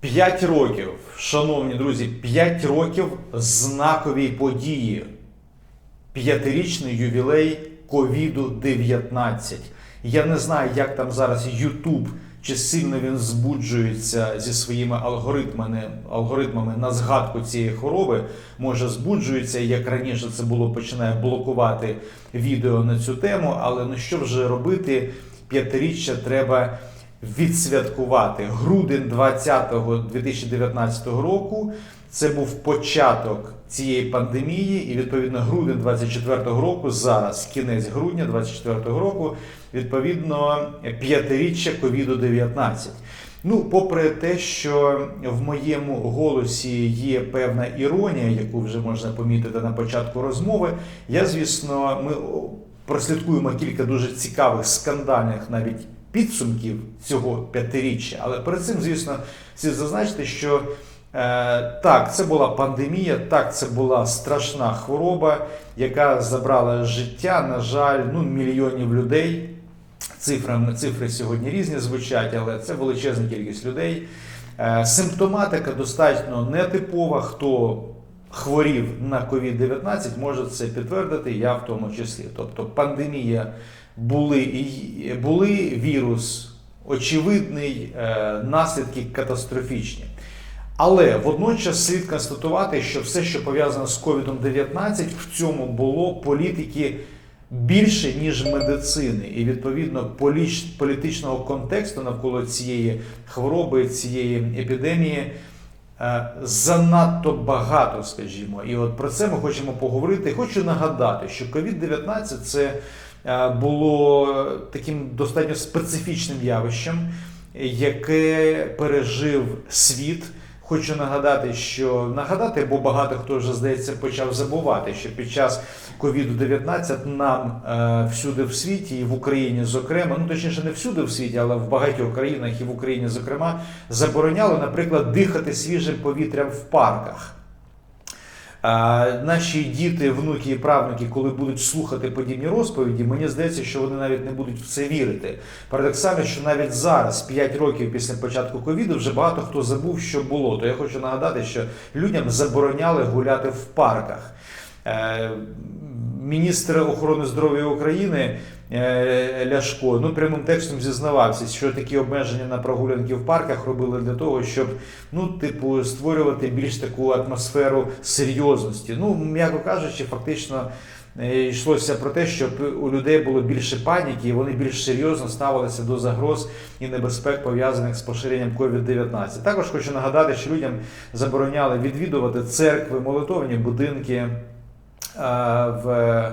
П'ять років, шановні друзі, п'ять років знаковій події. П'ятирічний ювілей ковіду 19 Я не знаю, як там зараз Ютуб, чи сильно він збуджується зі своїми алгоритмами, алгоритмами на згадку цієї хвороби. Може збуджується, як раніше це було, починає блокувати відео на цю тему. Але ну що вже робити? П'ятиріччя треба відсвяткувати. Грудень 20-го 2019 року. Це був початок цієї пандемії, і відповідно грудень 24-го року, зараз кінець грудня 24-го року, відповідно п'ятиріччя ковіду 19 Ну, попри те, що в моєму голосі є певна іронія, яку вже можна помітити на початку розмови, я, звісно, ми прослідкуємо кілька дуже цікавих скандальних навіть підсумків цього п'ятиріччя. Але перед цим, звісно, слід зазначити, що е, так, це була пандемія, так, це була страшна хвороба, яка забрала життя, на жаль, ну, мільйонів людей. Цифрами, цифри сьогодні різні звучать, але це величезна кількість людей. Е, Симптоматика достатньо нетипова. Хто хворів на COVID-19, може це підтвердити, я в тому числі. Тобто пандемія були, були вірус, очевидний, е, наслідки катастрофічні. Але водночас слід констатувати, що все, що пов'язано з COVID-19, в цьому було політики більше, ніж медицини, і відповідно політичного контексту навколо цієї хвороби, цієї епідемії. е, Занадто багато, скажімо, і от про це ми хочемо поговорити. Хочу нагадати, що COVID-19 це було таким достатньо специфічним явищем, яке пережив світ. Хочу нагадати, що нагадати, бо багато хто вже здається почав забувати, що під час COVID-19 нам е, всюди в світі і в Україні, зокрема, ну точніше, не всюди в світі, але в багатьох країнах і в Україні, зокрема, забороняли, наприклад, дихати свіжим повітрям в парках. Наші діти, внуки і правнуки, коли будуть слухати подібні розповіді, мені здається, що вони навіть не будуть в це вірити. Парадоксально, що навіть зараз, 5 років після початку ковіду, вже багато хто забув, що було. То я хочу нагадати, що людям забороняли гуляти в парках. Е, Міністр охорони здоров'я України Ляшко ну прямим текстом зізнавався, що такі обмеження на прогулянки в парках робили для того, щоб ну, типу, створювати більш таку атмосферу серйозності. Ну, м'яко кажучи, фактично е, йшлося про те, щоб у людей було більше паніки, і вони більш серйозно ставилися до загроз і небезпек пов'язаних з поширенням COVID-19. Також хочу нагадати, що людям забороняли відвідувати церкви, молитовні будинки. е, В е,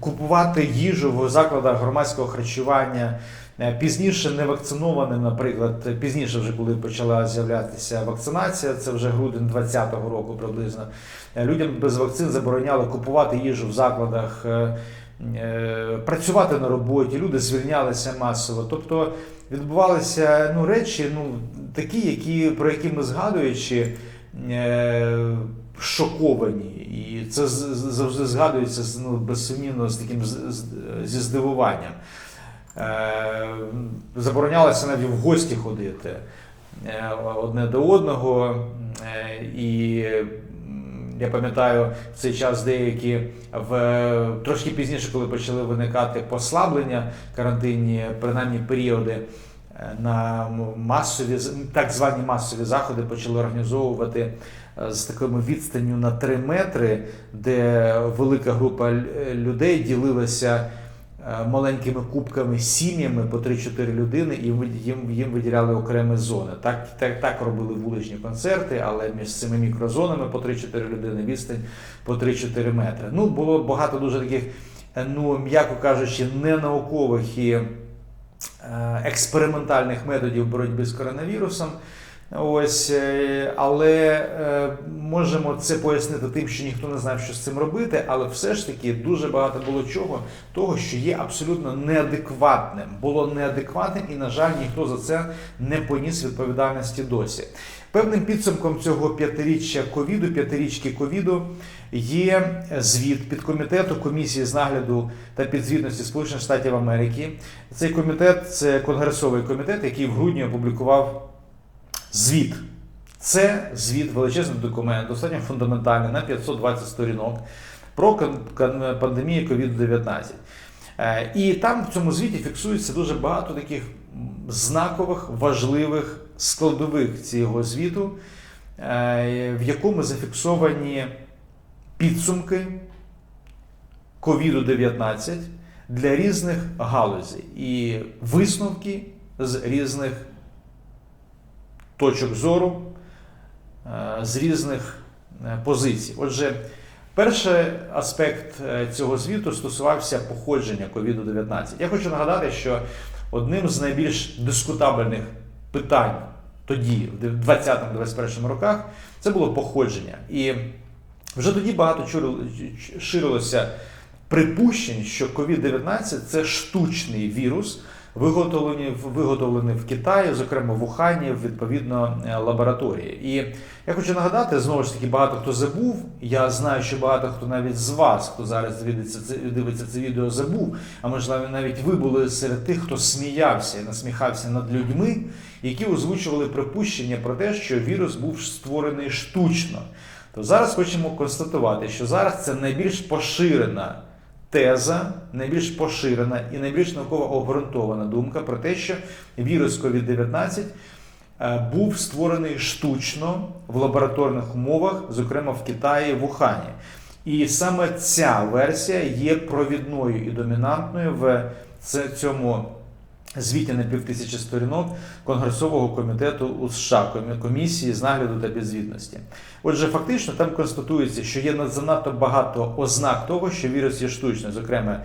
купувати їжу в закладах громадського харчування. Е, Пізніше невакцинованим, наприклад, пізніше, вже коли почала з'являтися вакцинація, це вже грудень 2020 року приблизно. е, Людям без вакцин забороняли купувати їжу в закладах, е, е, працювати на роботі, люди звільнялися масово. Тобто відбувалися ну, речі, ну, такі, які, про які ми згадуючи, е, шоковані. І це завжди згадується ну, безсумнівно з таким зі здивуванням. Е, Заборонялося навіть в гості ходити е, одне до одного. Е, І я пам'ятаю в цей час деякі в трошки пізніше, коли почали виникати послаблення карантинні, принаймні періоди. На масові так звані масові заходи почали організовувати з такими відстанню на 3 метри, де велика група людей ділилася е, маленькими кубками сім'ями по 3-4 людини, і їм, їм виділяли окремі зони. Так, так, так робили вуличні концерти, але між цими мікрозонами по 3-4 людини відстань по 3-4 метри. Ну, було багато дуже таких, е, ну, м'яко кажучи, ненаукових і е, експериментальних методів боротьби з коронавірусом. Ось, е, але е, можемо це пояснити тим, що ніхто не знав, що з цим робити, але все ж таки дуже багато було чого, того, що є абсолютно неадекватним. Було неадекватним, і, на жаль, ніхто за це не поніс відповідальності досі. Певним підсумком цього п'ятиріччя ковіду, п'ятирічки ковіду, є звіт підкомітету комісії з нагляду та підзвітності Сполучених Штатів Америки. Цей комітет це конгресовий комітет, який в грудні опублікував звіт. Це звіт, величезний документ, достатньо фундаментальний на 520 сторінок про пандемію COVID-19. Е, І там в цьому звіті фіксується дуже багато таких знакових, важливих складових цього звіту, е, в якому зафіксовані підсумки COVID-19 для різних галузей і висновки з різних точок зору, е, з різних е, позицій. Отже, перший аспект е, цього звіту стосувався походження COVID-19. Я хочу нагадати, що одним з найбільш дискутабельних питань тоді, в 20-21 роках, це було походження. І вже тоді багато ширилося припущень, що COVID-19 це штучний вірус, виготовлений, в- виготовлений в Китаї, зокрема в Ухані, відповідно е, лабораторії. І я хочу нагадати, знову ж таки, багато хто забув. Я знаю, що багато хто навіть з вас, хто зараз дивиться це, дивиться це відео, забув. А можливо, навіть ви були серед тих, хто сміявся і насміхався над людьми, які озвучували припущення про те, що вірус був створений штучно. То зараз хочемо констатувати, що зараз це найбільш поширена теза, найбільш поширена і найбільш науково обґрунтована думка про те, що вірус COVID-19 е, був створений штучно в лабораторних умовах, зокрема в Китаї, в Ухані. І саме ця версія є провідною і домінантною в цьому звіті на півтисячі сторінок Конгресового комітету у США комісії з нагляду та підзвітності. Отже, фактично там констатується, що є занадто багато ознак того, що вірус є штучний, зокрема.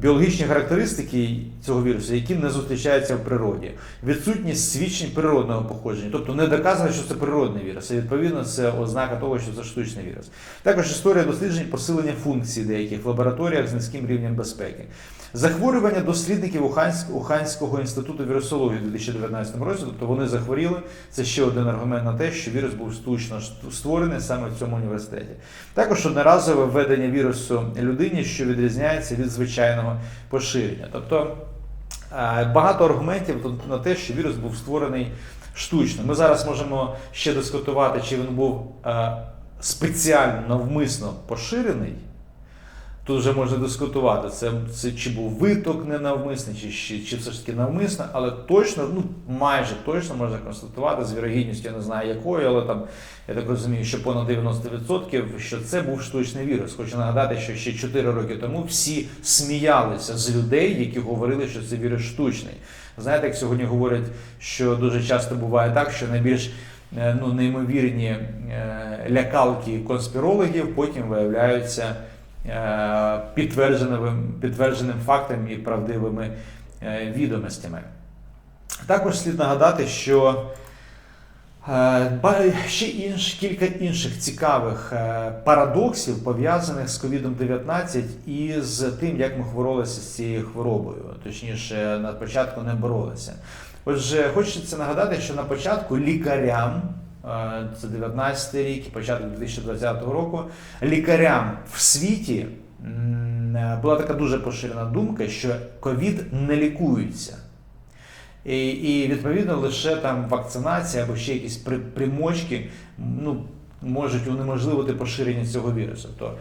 Біологічні характеристики цього вірусу, які не зустрічаються в природі, відсутність свідчень природного походження, тобто не доказано, що це природний вірус, і відповідно це ознака того, що це штучний вірус. Також історія досліджень посилення функцій деяких в лабораторіях з низьким рівнем безпеки. Захворювання дослідників Уханськ- Уханського інституту вірусології у 2019 році, тобто вони захворіли. Це ще один аргумент на те, що вірус був штучно створений саме в цьому університеті. Також одноразове введення вірусу людині, що відрізняється від звичайного поширення. Тобто е, багато аргументів на те, що вірус був створений штучно. Ми зараз можемо ще дискутувати, чи він був е, спеціально навмисно поширений. Тут вже можна дискутувати, це, це чи був виток ненавмисний, чи, чи, чи все ж таки навмисно, але точно, ну майже точно можна констатувати з вірогідністю, я не знаю якою, але там я так розумію, що понад 90%, що це був штучний вірус. Хочу нагадати, що ще 4 роки тому всі сміялися з людей, які говорили, що це вірус штучний. Знаєте, як сьогодні говорять, що дуже часто буває так, що найбільш е, ну, неймовірні е, лякалки конспірологів потім виявляються підтвердженим, підтвердженим фактом і правдивими е, відомостями. Також слід нагадати, що е, ще інш, кілька інших цікавих е, парадоксів пов'язаних з COVID-19 і з тим, як ми боролися з цією хворобою. Точніше, на початку не боролися. Отже, хочеться нагадати, що на початку лікарям, е, це 19 рік і початок 2020 року, лікарям в світі е, була така дуже поширена думка, що ковід не лікується. І, і відповідно лише там вакцинація або ще якісь при- примочки ну, можуть унеможливити поширення цього вірусу. То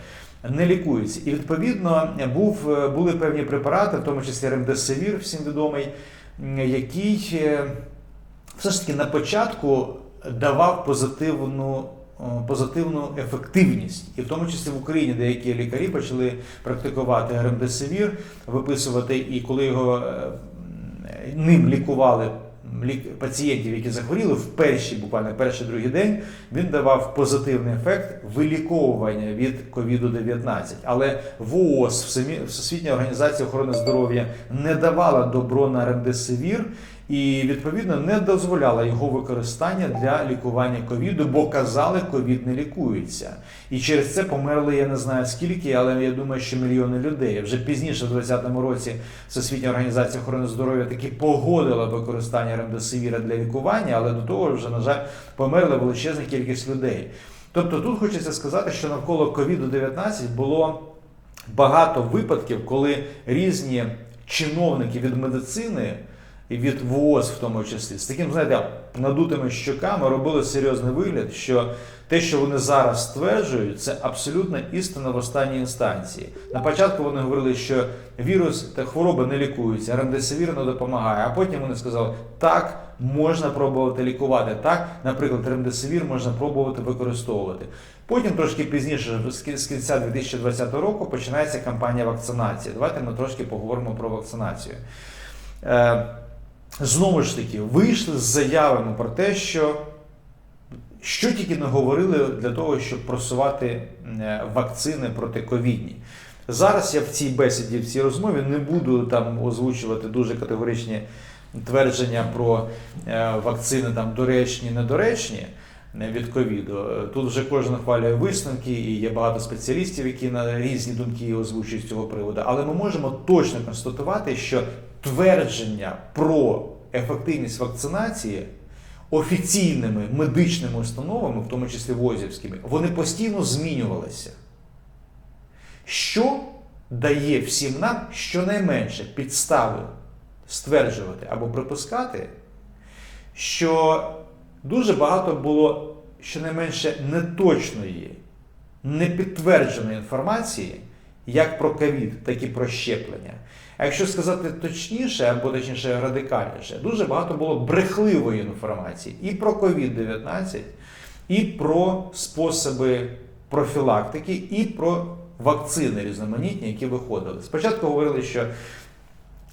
не лікується. І відповідно був, е, були певні препарати, в тому числі ремдесивір, всім відомий, який е, все ж таки на початку давав позитивну. Позитивну ефективність, і в тому числі в Україні деякі лікарі почали практикувати ремдесивір, виписувати, і коли його е, ним лікували лік- пацієнтів, які захворіли в перший, буквально перший другий день, він давав позитивний ефект виліковування від COVID-19. Але ВООЗ, Всесвітня організація охорони здоров'я, не давала добро на ремдесивір і відповідно не дозволяла його використання для лікування ковіду, бо казали, ковід не лікується. І через це померли, я не знаю скільки, але я думаю, що мільйони людей. Вже пізніше, в 2020 році, Всесвітня організація охорони здоров'я таки погодила використання ремдесивіра для лікування, але до того вже, на жаль, померла величезна кількість людей. Тобто тут хочеться сказати, що навколо COVID-19 було багато випадків, коли різні чиновники від медицини і від ВООЗ в тому числі, з таким, знаєте, надутими щоками робили серйозний вигляд, що те, що вони зараз стверджують, це абсолютно істина в останній інстанції. На початку вони говорили, що вірус та хвороби не лікуються, ремдесивір не допомагає. А потім вони сказали, так, можна пробувати лікувати. Так, наприклад, ремдесивір можна пробувати використовувати. Потім трошки пізніше, з кі- з кінця 2020 року, починається кампанія вакцинації. Давайте ми трошки поговоримо про вакцинацію. Знову ж таки, вийшли з заявами про те, що що тільки не говорили для того, щоб просувати е, вакцини проти ковідні. Зараз я в цій бесіді, в цій розмові не буду там озвучувати дуже категоричні твердження про е, вакцини там доречні, недоречні е, від ковіду. Тут вже кожен хвалює висновки, і є багато спеціалістів, які на різні думки озвучують з цього приводу. Але ми можемо точно констатувати, що твердження про ефективність вакцинації офіційними медичними установами, в тому числі ВОЗівськими, вони постійно змінювалися. Що дає всім нам щонайменше підстави стверджувати або припускати, що дуже багато було щонайменше неточної, непідтвердженої інформації як про ковід, так і про щеплення. А якщо сказати точніше, або точніше радикальніше, дуже багато було брехливої інформації і про COVID-19, і про способи профілактики, і про вакцини різноманітні, які виходили. Спочатку говорили, що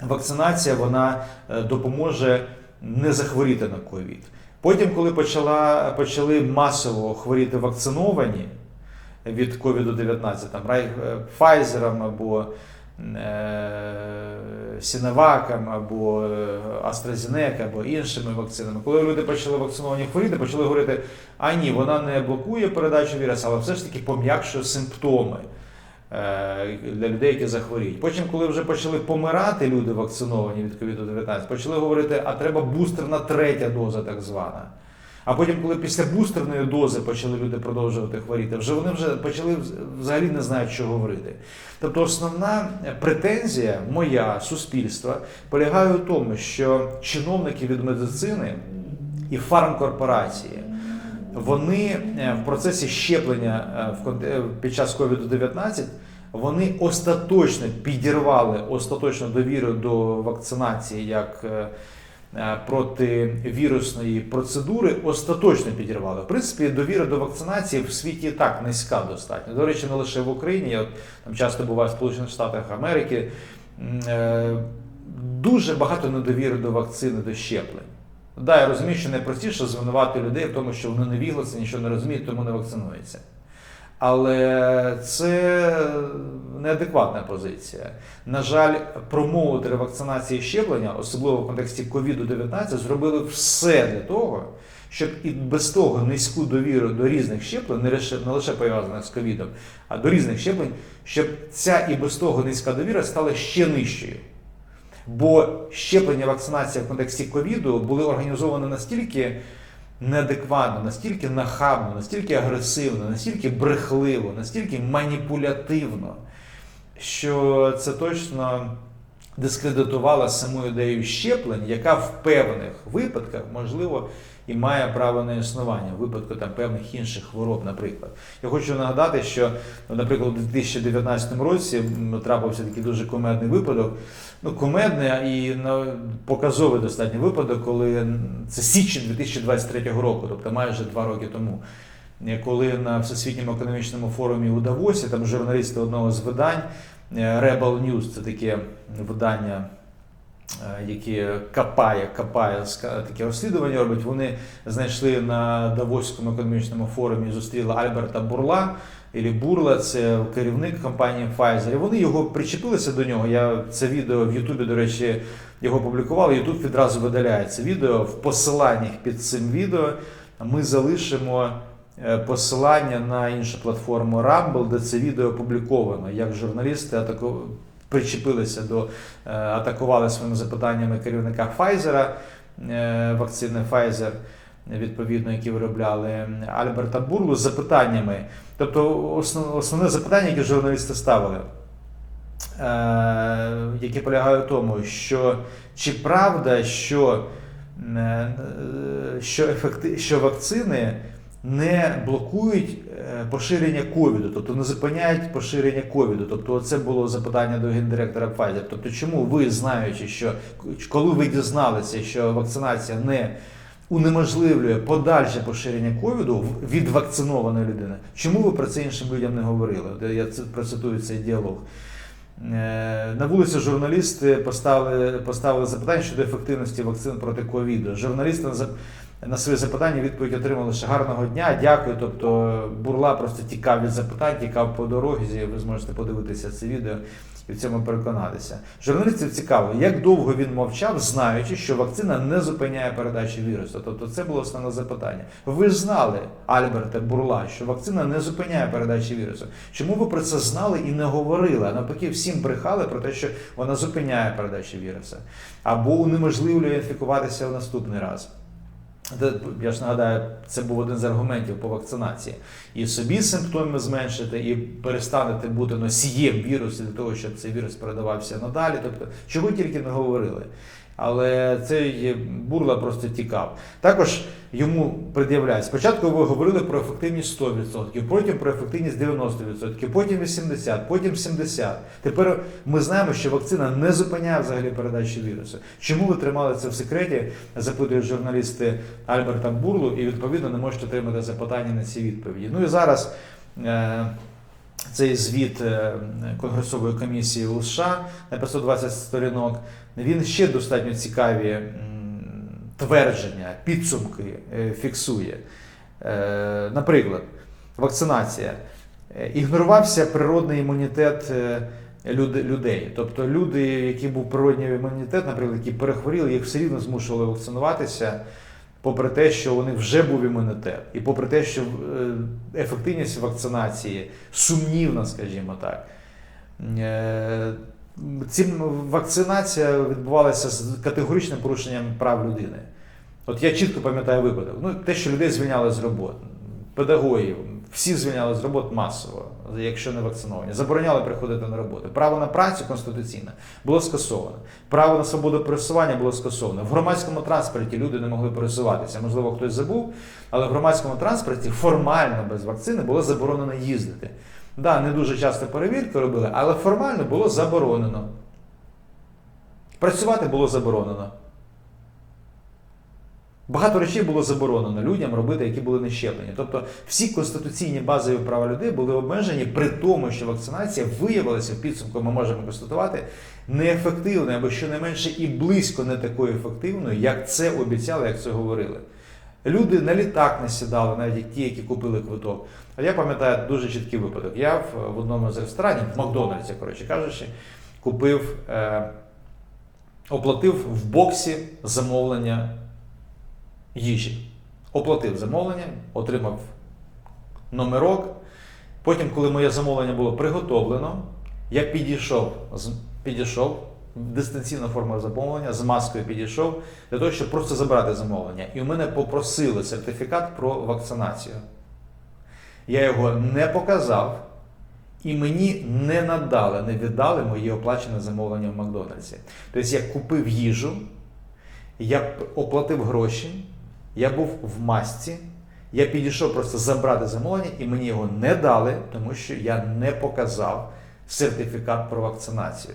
вакцинація вона е, допоможе не захворіти на ковід. Потім, коли почала, почали масово хворіти вакциновані від COVID-19, там Pfizer або Сіноваком або е, AstraZeneca, або іншими вакцинами. Коли люди почали вакциновані хворіти, почали говорити, а ні, вона не блокує передачу вірусу, але все ж таки пом'якшує симптоми е, для людей, які захворіють. Потім, коли вже почали помирати люди вакциновані від COVID-19, почали говорити, а треба бустерна третя доза, так звана. А потім, коли після бустерної дози почали люди продовжувати хворіти, вже вони вже почали взагалі не знають, що говорити. Тобто, основна претензія моя суспільства полягає у тому, що чиновники від медицини і фармкорпорації. Вони е, в процесі щеплення е, е, під час COVID-19 вони остаточно підірвали остаточно довіру до вакцинації як противірусної процедури, остаточно підірвали. В принципі, довіра до вакцинації в світі і так низька достатньо. До речі, не лише в Україні, я от, там часто буваю в Сполучених Штатах Америки. е, Дуже багато недовіри до вакцини, до щеплень. Да, я розумію, що найпростіше звинувати людей в тому, що вони невігласи, нічого не розуміють, тому не вакцинуються. Але це неадекватна позиція. На жаль, промоутери вакцинації щеплення, особливо в контексті COVID-19, зробили все для того, щоб і без того низьку довіру до різних щеплень, не лише, не лише пов'язаних з ковідом, а до різних щеплень, щоб ця і без того низька довіра стала ще нижчою. Бо щеплення вакцинація в контексті ковіду були організовані настільки неадекватно, настільки нахабно, настільки агресивно, настільки брехливо, настільки маніпулятивно, що це точно дискредитувало саму ідею щеплень, яка в певних випадках, можливо, і має право на існування в випадку там певних інших хвороб, наприклад. Я хочу нагадати, що, наприклад, у 2019 році трапився такий дуже кумедний випадок. Ну, кумедний і показовий достатньо випадок, коли це січень 2023 року, тобто майже два роки тому. е, Коли на Всесвітньому економічному форумі у Давосі там журналісти одного з видань е, Rebel News, це таке видання, е, яке копає, копає таке розслідування робить. Вони знайшли на Давоському економічному форумі, зустріли Альберта Бурла. Ілі Бурла, це керівник компанії Pfizer. І вони його причепилися до нього. Я це відео в Ютубі, до речі, його публікували. Ютуб відразу видаляє це відео. В посиланнях під цим відео ми залишимо е, посилання на іншу платформу Rumble, де це відео опубліковано, як журналісти атаку... причепилися до е, атакували своїми запитаннями керівника Pfizer, е, вакцини Pfizer, відповідно, які виробляли Альберта Бурлу, з запитаннями. Тобто, основне запитання, яке журналісти ставили. е, яке полягає в тому, що чи правда, що, що, ефекти, що вакцини не блокують поширення ковіду, тобто не зупиняють поширення ковіду. Тобто, це було запитання до гендиректора Pfizer. Тобто, чому ви, знаючи, що коли ви дізналися, що вакцинація не унеможливлює подальше поширення ковіду від вакцинованої людини, чому ви про це іншим людям не говорили? Я процитую цей діалог. Е, На вулиці журналісти поставили, поставили запитання щодо ефективності вакцин проти ковіду. Журналісти на, свої запитання відповідь отримали лише гарного дня, дякую. Тобто Бурла просто тікав від запитань, тікав по дорозі. Ви зможете подивитися це відео і в цьому переконатися. Журналістів цікаво, як довго він мовчав, знаючи, що вакцина не зупиняє передачу вірусу. Тобто це було основне запитання. Ви знали, Альберте Бурла, що вакцина не зупиняє передачі вірусу. Чому ви про це знали і не говорили? Навпаки, всім брехали про те, що вона зупиняє передачу вірусу або унеможливлює інфікуватися в наступний раз. Я ж нагадаю, це був один з аргументів по вакцинації. І собі симптоми зменшити, і перестанете бути носієм вірусу для того, щоб цей вірус передавався надалі. Тобто, чого тільки не говорили. Але цей бурла просто тікав. Також йому пред'являють. Спочатку ви говорили про ефективність 100%, потім про ефективність 90%, потім 80%, потім 70%. Тепер ми знаємо, що вакцина не зупиняє взагалі передачу вірусу. Чому ви тримали це в секреті? Запитують журналісти Альберта Бурлу, і відповідно не можете отримати запитання на ці відповіді. Ну і зараз. Е- цей звіт е, Конгресової комісії у США на 520 сторінок, він ще достатньо цікаві твердження, підсумки е, фіксує. Е, Наприклад, вакцинація. Е, Ігнорувався природний імунітет людей. Тобто люди, які був природній імунітет, наприклад, які перехворіли, їх все рівно змушували вакцинуватися попри те, що у них вже був імунітет, і попри те, що ефективність вакцинації сумнівна, скажімо так. Цим вакцинація відбувалася з категоричним порушенням прав людини. От я чітко пам'ятаю випадок. Ну, те, що людей звільняли з роботи, педагогів, всі звільняли з робот масово, якщо не вакциновані. Забороняли приходити на роботу. Право на працю конституційне було скасовано. Право на свободу пересування було скасовано. В громадському транспорті люди не могли пересуватися. Можливо, хтось забув, але в громадському транспорті формально без вакцини було заборонено їздити. Да, не дуже часто перевірки робили, але формально було заборонено. Працювати було заборонено. Багато речей було заборонено людям робити, які були не щеплені. Тобто всі конституційні базові права людей були обмежені при тому, що вакцинація виявилася в підсумку, ми можемо констатувати, неефективною або щонайменше і близько не такою ефективною, як це обіцяли, як це говорили. Люди на літак не сідали, навіть ті, які купили квиток. А я пам'ятаю дуже чіткий випадок. Я в, в одному з ресторанів, в Макдональдсі, коротше кажучи, купив, е, оплатив в боксі замовлення їжі. Оплатив замовлення, отримав номерок. Потім, коли моє замовлення було приготовлено, я підійшов, підійшов дистанційна форма замовлення, з маскою підійшов для того, щоб просто забрати замовлення. І у мене попросили сертифікат про вакцинацію. Я його не показав, і мені не надали, не віддали моє оплачене замовлення в Макдональдсі. Тобто я купив їжу, я оплатив гроші, я був в масці, я підійшов просто забрати замовлення, і мені його не дали, тому що я не показав сертифікат про вакцинацію.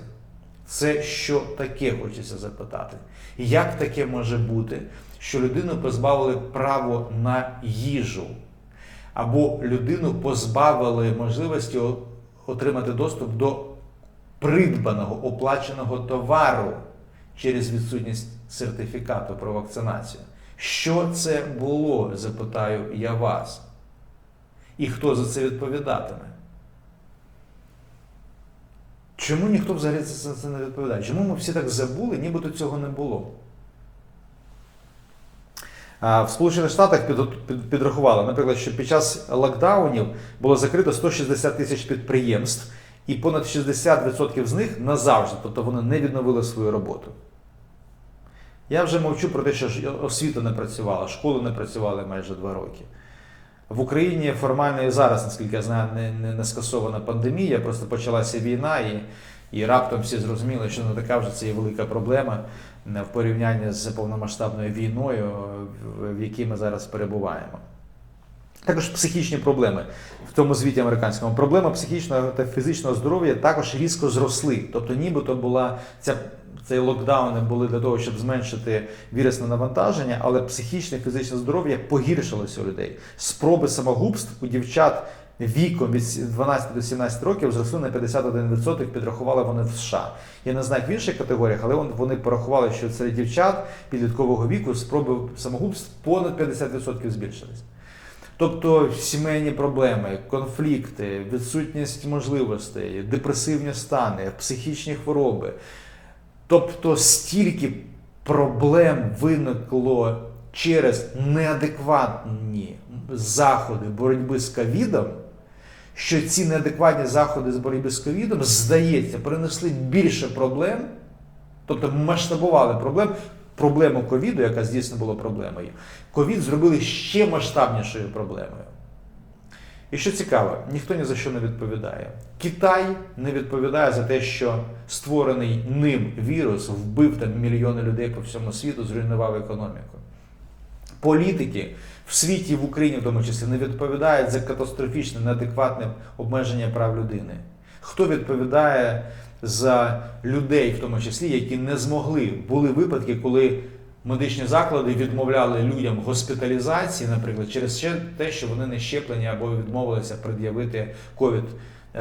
Це що таке, хочеться запитати. Як таке може бути, що людину позбавили право на їжу? Або людину позбавили можливості отримати доступ до придбаного оплаченого товару через відсутність сертифікату про вакцинацію. Що це було, запитаю я вас. І хто за це відповідатиме? Чому ніхто взагалі за це не відповідає? Чому ми всі так забули, нібито цього не було? В Сполучених Штатах під, під, підрахували, наприклад, що під час локдаунів було закрито 160 тисяч підприємств, і понад 60% з них назавжди, тобто вони не відновили свою роботу. Я вже мовчу про те, що освіта не працювала, школи не працювали майже два роки. В Україні формально і зараз, наскільки я знаю, не, не, не скасована пандемія, просто почалася війна, і, І раптом всі зрозуміли, що не така вже це є велика проблема е, в порівнянні з повномасштабною війною, в- в якій ми зараз перебуваємо. Також психічні проблеми в тому звіті американському. Проблема психічного та фізичного здоров'я також різко зросли. Тобто, нібито була ця. Цей локдауни були для того, щоб зменшити вірусне навантаження, але психічне фізичне здоров'я погіршилося у людей. Спроби самогубств у дівчат віком від 12 до 17 років зросли на 51%, підрахували вони в США. Я не знаю в інших категоріях, але вони порахували, що серед дівчат підліткового віку спроби самогубств понад 50% збільшились. Тобто сімейні проблеми, конфлікти, відсутність можливостей, депресивні стани, психічні хвороби. Тобто стільки проблем виникло через неадекватні заходи боротьби з ковідом, що ці неадекватні заходи з боротьби з ковідом, здається, принесли більше проблем, тобто масштабували проблем. Проблему ковіду, яка дійсно була проблемою, ковід зробили ще масштабнішою проблемою. І що цікаво, ніхто ні за що не відповідає. Китай не відповідає за те, що створений ним вірус вбив там мільйони людей по всьому світу, зруйнував економіку. Політики в світі, в Україні в тому числі, не відповідають за катастрофічне, неадекватне обмеження прав людини. Хто відповідає за людей, в тому числі, які не змогли? Були випадки, коли медичні заклади відмовляли людям госпіталізації, наприклад, через те, що вони не щеплені або відмовилися пред'явити ковід.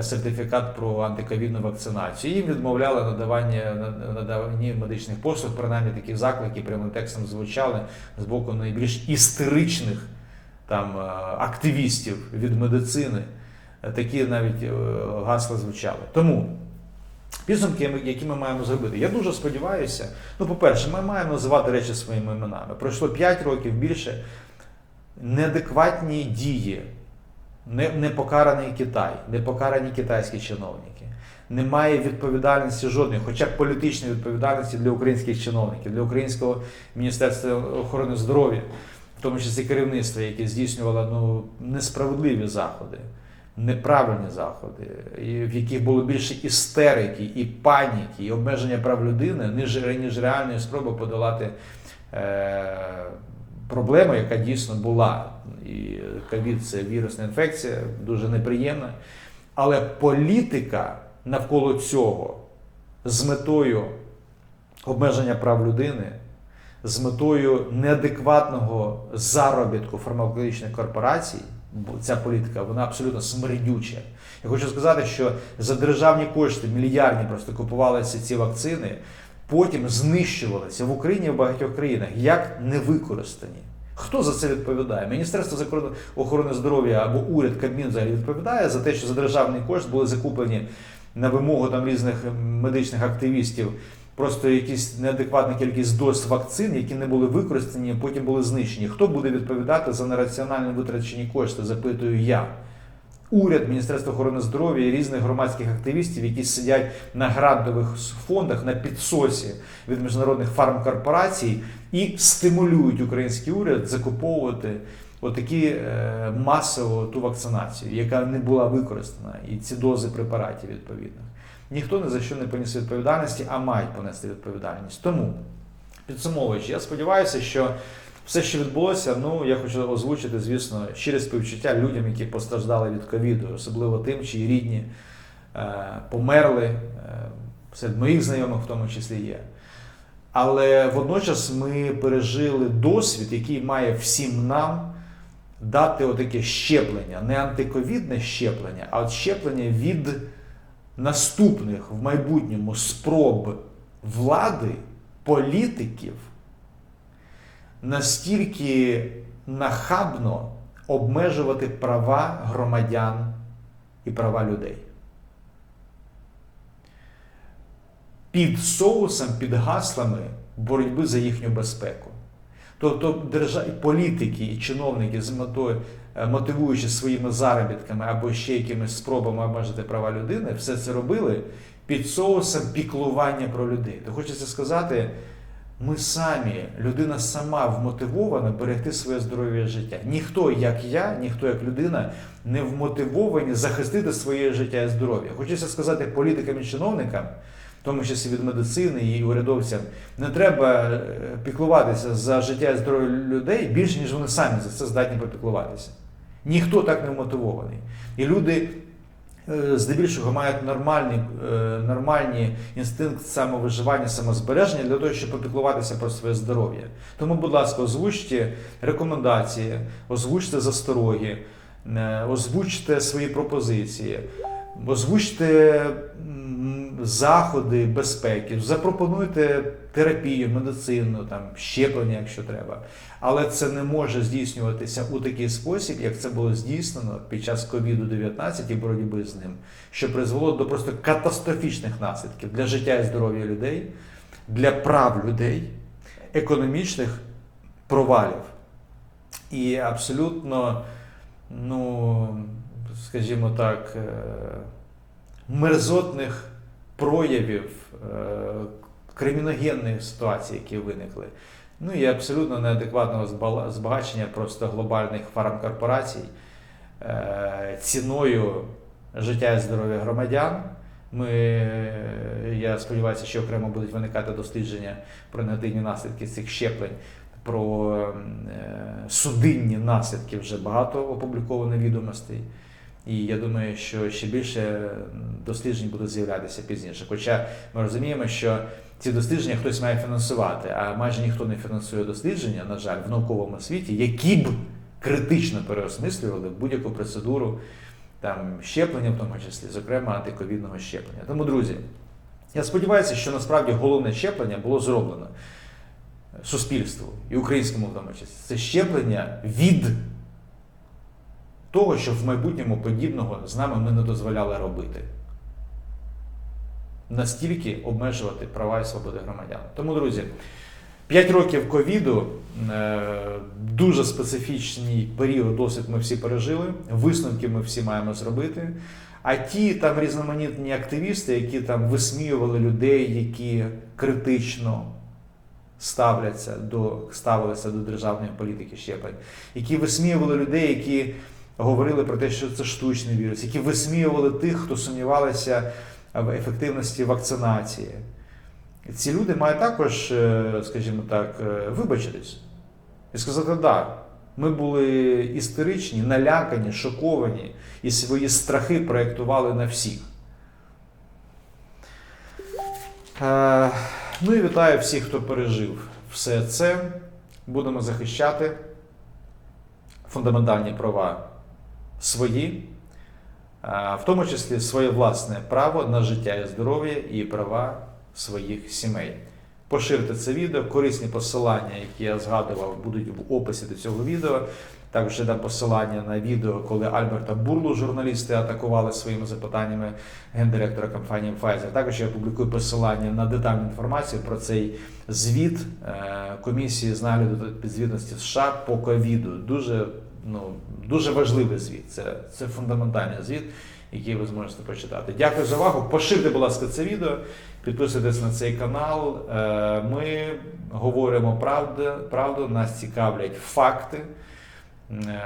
Сертифікат про антиковідну вакцинацію. Їм відмовляли надавання надаванні медичних послуг, принаймні такі заклики прямим текстом звучали з боку найбільш істеричних там е, активістів від медицини. Е, Такі навіть е, гасла звучали. Тому підсумки, які ми маємо зробити. Я дуже сподіваюся. Ну, по-перше, ми маємо називати речі своїми іменами. Пройшло 5 років більше неадекватні дії. Не, не Китай, не покарані китайські чиновники. Немає відповідальності жодної, хоча б політичної відповідальності для українських чиновників, для українського міністерства охорони здоров'я, в тому числі керівництва, яке здійснювало ну, несправедливі заходи, неправильні заходи, в яких було більше істерики, і паніки, і обмеження прав людини, ніж, ніж реальної спроби подолати. Е- проблема, яка дійсно була. І ковід це вірусна інфекція, дуже неприємна. Але політика навколо цього з метою обмеження прав людини, з метою неадекватного заробітку фармакологічних корпорацій, ця політика вона абсолютно смердюча. Я хочу сказати, що за державні кошти мільярдні просто купувалися ці вакцини потім знищувалися в Україні в багатьох країнах як не використані. Хто за це відповідає? Міністерство охорони здоров'я або уряд Кабмін взагалі відповідає за те, що за державний кошт були закуплені на вимогу там різних медичних активістів просто якісь неадекватна кількість доз вакцин, які не були використані, потім були знищені. Хто буде відповідати за нераціонально витрачені кошти? Запитую я уряд, Міністерство охорони здоров'я і різних громадських активістів, які сидять на грантових фондах на підсосі від міжнародних фармкорпорацій і стимулюють український уряд закуповувати отакі е, масово ту вакцинацію, яка не була використана, і ці дози препаратів відповідних. Ніхто ні за що не поніс відповідальності, а мають понести відповідальність. Тому, підсумовуючи, я сподіваюся, що все, що відбулося, ну я хочу озвучити, звісно, щире співчуття людям, які постраждали від ковіду, особливо тим, чиї рідні е, померли, е, серед моїх знайомих в тому числі є. Але водночас ми пережили досвід, який має всім нам дати отаке щеплення, не антиковідне щеплення, а от щеплення від наступних в майбутньому спроб влади, політиків настільки нахабно обмежувати права громадян і права людей. Під соусом, під гаслами боротьби за їхню безпеку. Тобто держав... політики і чиновники з метою, е, мотивуючи своїми заробітками або ще якимись спробами обмежити права людини, все це робили під соусом піклування про людей. То хочеться сказати, Ми самі, людина сама вмотивована берегти своє здоров'я життя. Ніхто, як я, ніхто як людина, не вмотивовані захистити своє життя і здоров'я. Хочеться сказати політикам і чиновникам, в тому числі від медицини і урядовцям, не треба е, піклуватися за життя і здоров'я людей більше, ніж вони самі за це здатні попіклуватися. Ніхто так не вмотивований. І люди здебільшого мають нормальні, е, нормальні інстинкт самовиживання, самозбереження для того, щоб попіклуватися про своє здоров'я. Тому, будь ласка, озвучте рекомендації, озвучте застороги, е, озвучте свої пропозиції, озвучте заходи безпеки, запропонуйте терапію, медицину, там, щеплення, якщо треба. Але це не може здійснюватися у такий спосіб, як це було здійснено під час COVID-19 і боротьби з ним, що призвело до просто катастрофічних наслідків для життя і здоров'я людей, для прав людей, економічних провалів. І абсолютно, ну, скажімо так, е, мерзотних проявів е, криміногенних ситуацій, які виникли. Ну і абсолютно неадекватного збагачення просто глобальних фармкорпорацій е, ціною життя і здоров'я громадян. Ми, я сподіваюся, що окремо будуть виникати дослідження про негативні наслідки цих щеплень, про е, судинні наслідки вже багато опубліковано відомостей. І я думаю, що ще більше досліджень будуть з'являтися пізніше. Хоча ми розуміємо, що ці дослідження хтось має фінансувати, а майже ніхто не фінансує дослідження, на жаль, в науковому світі, які б критично переосмислювали будь-яку процедуру там, щеплення, в тому числі, зокрема антиковідного щеплення. Тому, друзі, я сподіваюся, що насправді головне щеплення було зроблено суспільству і українському в тому числі. Це щеплення від того, щоб в майбутньому подібного з нами ми не дозволяли робити. Настільки обмежувати права і свободи громадян. Тому, друзі, 5 років ковіду, е, дуже специфічний період, досить ми всі пережили. Висновки ми всі маємо зробити. А ті там різноманітні активісти, які там висміювали людей, які критично ставляться до, ставилися до державної політики щеплень, які висміювали людей, які говорили про те, що це штучний вірус, які висміювали тих, хто сумнівалися в ефективності вакцинації. Ці люди мають також, е, скажімо так, е, вибачитись і сказати, так, да, ми були істеричні, налякані, шоковані і свої страхи проєктували на всіх. Е, Ну і вітаю всіх, хто пережив все це. Будемо захищати фундаментальні права свої, в тому числі своє власне право на життя і здоров'я і права своїх сімей. Поширте це відео, корисні посилання, які я згадував, будуть в описі до цього відео. Також дам посилання на відео, коли Альберта Бурлу журналісти атакували своїми запитаннями гендиректора компанії Pfizer. Також я публікую посилання на детальну інформацію про цей звіт е, комісії з нагляду підзвітності США по ковіду. Дуже, ну, дуже важливий звіт. Це, це фундаментальний звіт, який ви зможете почитати. Дякую за увагу. Поширте, будь ласка, це відео. Підписуйтесь на цей канал. Е, Ми говоримо правду, правду, нас цікавлять факти. Е,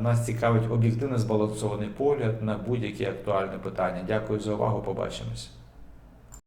Нас цікавить об'єктивно збалансований погляд на будь-які актуальні питання. Дякую за увагу. Побачимось.